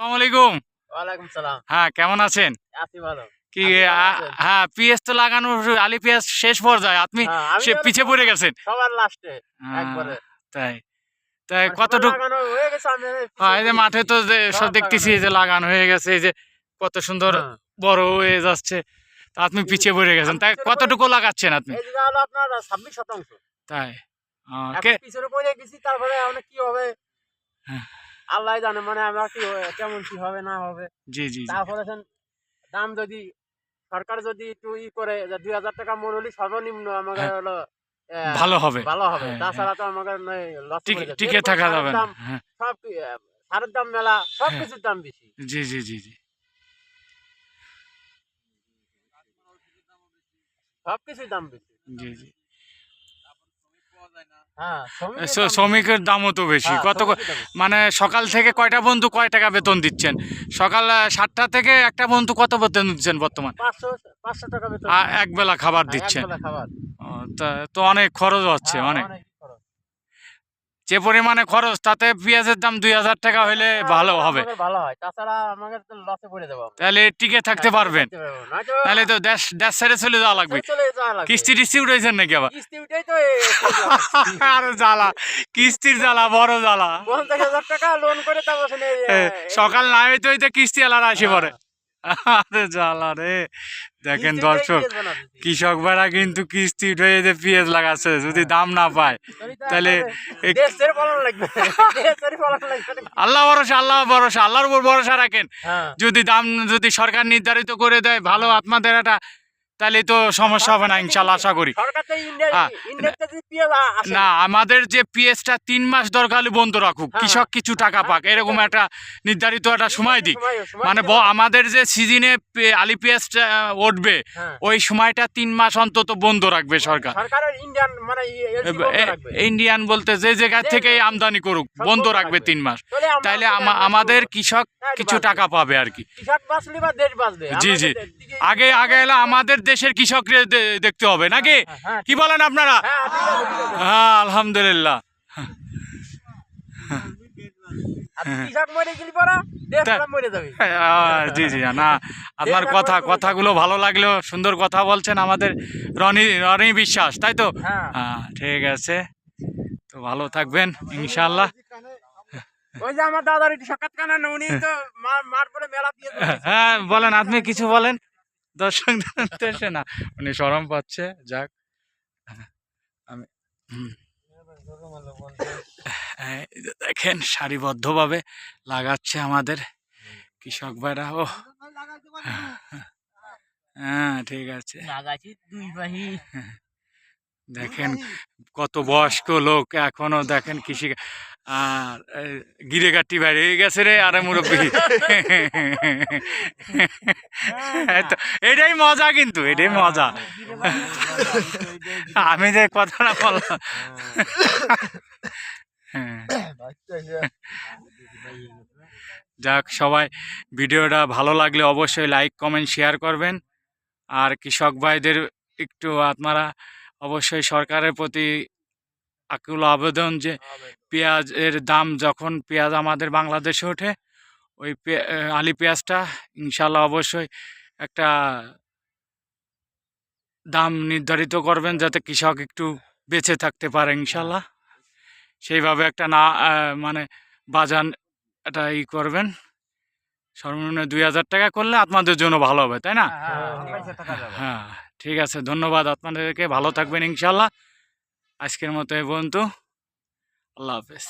আসসালামু আলাইকুম। ওয়ালাইকুম সালাম। হ্যাঁ কেমন আছেন? আছি ভালো। কি? হ্যাঁ পিএস তো আলি পিএস শেষ পর্যায়ে আপনি হ্যাঁ, সে পিছে পড়ে গেছেন। সবার লাস্টে হ্যাঁ, একবারে। তাই তাই মানে কতটুক হয়ে এই যে মাঠে তো যে সব দেখতেছি যে লাগানো হয়ে গেছে এই যে কত সুন্দর হ্যাঁ। বড় হয়ে যাচ্ছে তা আপনি পিছিয়ে পড়ে গেছেন তাই কতটুকু লাগাচ্ছেন আপনি? আপনার ছাব্বিশ শতাংশ। তাই পিছনে পড়ে গেছি তারপরে কি হবে? হ্যাঁ। আল্লাহ জানে মানে আমরা কি কেমন কি হবে না হবে। জি জি তারপরে দাম যদি সরকার যদি একটু ই করে যে দুই হাজার টাকা মন হলে সর্বনিম্ন আমাকে হ্যাঁ। হলো ভালো হবে। ভালো হবে। হ্যাঁ, তাছাড়া তো আমাকে লস টিকে- থাকা যাবে না। হ্যাঁ, সব সারের দাম মেলা সব হ্যাঁ। কিছুর দাম বেশি। জি জি জি জি। সব কিছুর দাম বেশি। জি জি। হ্যাঁ শ্রমিকের দাম দামও তো বেশি। হ্যাঁ, কত শ্রমিকের। মানে সকাল থেকে কয়টা বন্ধু কয় টাকা বেতন দিচ্ছেন? সকাল সাতটা থেকে একটা বন্ধু কত বেতন দিচ্ছেন বর্তমান? এক বেলা খাবার হ্যাঁ, দিচ্ছেন। তা- অনেক খরচ হচ্ছে হ্যাঁ, অনেক। যে পরিমাণে খরচ তাতে পেঁয়াজের দাম দুই হাজার টাকা হলে ভালো হ্যাঁ, হবে। ভালো হয়। তাছাড়া আমাকে লসে পড়ে যাব তাহলে টিকে থাকতে হ্যাঁ, পারবেন। তাহলে তো দেশ দেশ ছেড়ে চলে যাওয়া লাগবে। কিস্তি টিস্তি উঠেছেন নাকি আবার? কিস্তি উঠেই তো এই- এই জ্বালা। কিস্তির জ্বালা বড় জ্বালা। পঞ্চাশ হাজার টাকা লোন করে সকাল না হইতে হইতে কিস্তি আলার আসে পড়ে। আরে জ্বালা রে। দেখেন দর্শক কৃষক ভাড়া কিন্তু কিস্তি উঠে যে পেঁয়াজ লাগাচ্ছে যদি দাম না পায় তাহলে আল্লাহ ভরসা আল্লাহ ভরসা আল্লাহর উপর ভরসা রাখেন। হ্যাঁ। যদি দাম যদি সরকার নির্ধারিত করে দেয় ভালো আপনাদের একটা তাহলে তো সমস্যা হবে না ইনশাল্লাহ আশা করি হ্যাঁ। না আমাদের যে পিএসটা তিন মাস দরকার বন্ধ রাখুক হ্যাঁ। কৃষক কিছু টাকা পাক এরকম একটা নির্ধারিত একটা সময় দিক মানে। আমাদের যে সিজনে আলি পেঁয়াজটা উঠবে হ্যাঁ। ওই সময়টা তিন মাস অন্তত বন্ধ রাখবে সরকার ইন্ডিয়ান মানে। ইন্ডিয়ান বলতে যে জায়গা থেকে আমদানি করুক বন্ধ রাখবে। তিন মাস তাহলে তাইলে আমাদের কৃষক হ্যাঁ, কিছু টাকা পাবে আর কি জি, জি। আগে আগে এলে আমাদের দেশের কৃষকদের দেখতে হবে নাকি? হ্যাঁ, হ্যাঁ, কি বলেন আপনারা? হ্যাঁ। হ্যাঁ আলহামদুলিল্লাহ। জি জি না আপনার কথা কথাগুলো ভালো লাগল সুন্দর কথা বলছেন আমাদের রনি রনি বিশ্বাস তাই তো? হ্যাঁ। হ্যাঁ ঠিক আছে। তো ভালো থাকবেন ইনশাল্লাহ ওই যে আমার দাদার একটু সাক্ষাৎ কানা উনি তো মার মার পরে মেলা হ্যাঁ বলেন আপনি কিছু বলেন? দর্শক দেশে না উনি সরম পাচ্ছে যাক। আমি দেখেন সারিবদ্ধভাবে লাগাচ্ছে আমাদের কৃষক ভাইরা। ও। হ্যাঁ ঠিক আছে। দেখেন কত বয়স্ক লোক এখনও দেখেন কৃষি আর গিরে কাটি বাইরে গেছে রে আরে মুরব্বী। তো, এটাই মজা কিন্তু এটাই মজা। আমি যে কথাটা বললাম। হ্যাঁ যাক সবাই ভিডিওটা ভালো লাগলে অবশ্যই লাইক কমেন্ট শেয়ার করবেন। আর কৃষক ভাইদের একটু আপনারা অবশ্যই সরকারের প্রতি আকুল আবেদন যে পেঁয়াজের দাম যখন পেঁয়াজ আমাদের বাংলাদেশে ওঠে ওই আলি পেঁয়াজটা ইনশাল্লাহ অবশ্যই একটা দাম নির্ধারিত করবেন যাতে কৃষক একটু বেঁচে থাকতে পারে ইনশাল্লাহ সেইভাবে একটা না মানে বাজার এটা ই করবেন। সর্বনিম্ন দুই হাজার টাকা করলে আপনাদের জন্য ভালো হবে তাই না? হ্যাঁ ঠিক আছে ধন্যবাদ আপনাদেরকে ভালো থাকবেন ইনশাল্লাহ আজকের মতো এ পর্যন্ত। আল্লাহ হাফেজ।